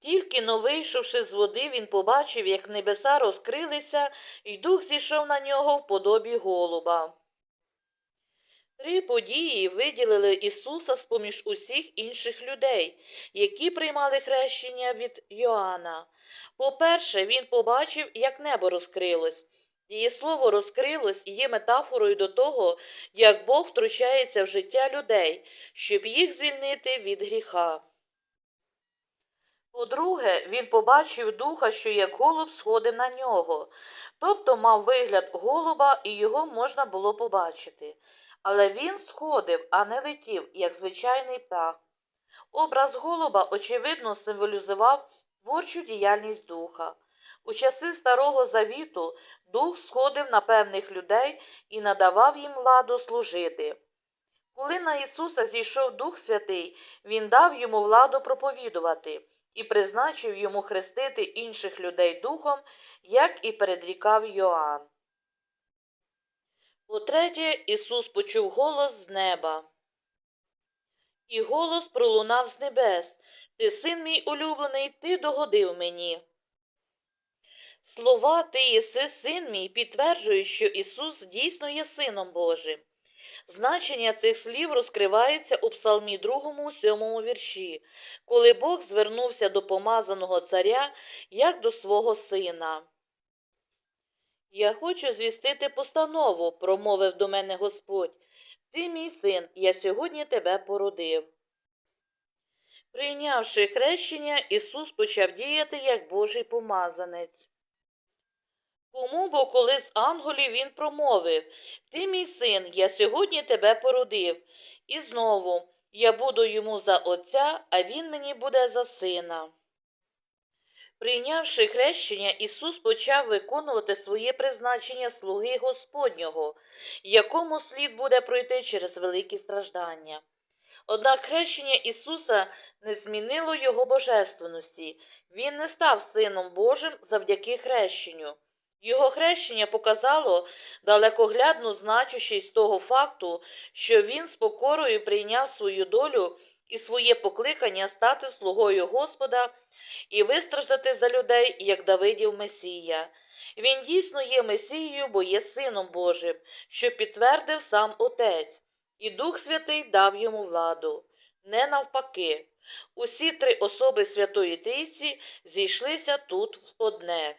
Тільки но вийшовши з води, він побачив, як небеса розкрилися, і дух зійшов на нього в подобі голуба. Три події виділили Ісуса з-поміж усіх інших людей, які приймали хрещення від Йоанна. По-перше, він побачив, як небо розкрилось. Її слово розкрилось і є метафорою до того, як Бог втручається в життя людей, щоб їх звільнити від гріха. По-друге, він побачив духа, що як голуб сходив на нього, тобто мав вигляд голуба і його можна було побачити. Але він сходив, а не летів, як звичайний птах. Образ голуба, очевидно, символізував творчу діяльність духа. У часи Старого Завіту дух сходив на певних людей і надавав їм владу служити. Коли на Ісуса зійшов Дух Святий, Він дав йому владу проповідувати і призначив йому хрестити інших людей духом, як і передрікав Йоанн. По-третє, Ісус почув голос з неба. І голос пролунав з небес Ти син мій улюблений, ти догодив мені. Слова Ти єси син мій підтверджують, що Ісус дійсно є Сином Божим. Значення цих слів розкривається у Псалмі 2, 7 вірші, коли Бог звернувся до помазаного царя як до свого сина. Я хочу звістити постанову, промовив до мене Господь. Ти мій син, я сьогодні тебе породив. Прийнявши хрещення, Ісус почав діяти як Божий помазанець. Кому бо коли з ангелів він промовив Ти мій син, я сьогодні тебе породив, і знову я буду йому за отця, а він мені буде за сина. Прийнявши хрещення, Ісус почав виконувати своє призначення слуги Господнього, якому слід буде пройти через великі страждання. Однак хрещення Ісуса не змінило Його божественності, Він не став Сином Божим завдяки хрещенню. Його хрещення показало далекоглядну значущість того факту, що він з покорою прийняв свою долю і своє покликання стати слугою Господа і вистраждати за людей, як Давидів Месія. Він дійсно є Месією, бо є Сином Божим, що підтвердив сам Отець, і Дух Святий дав йому владу. Не навпаки. Усі три особи Святої Трійці зійшлися тут в одне.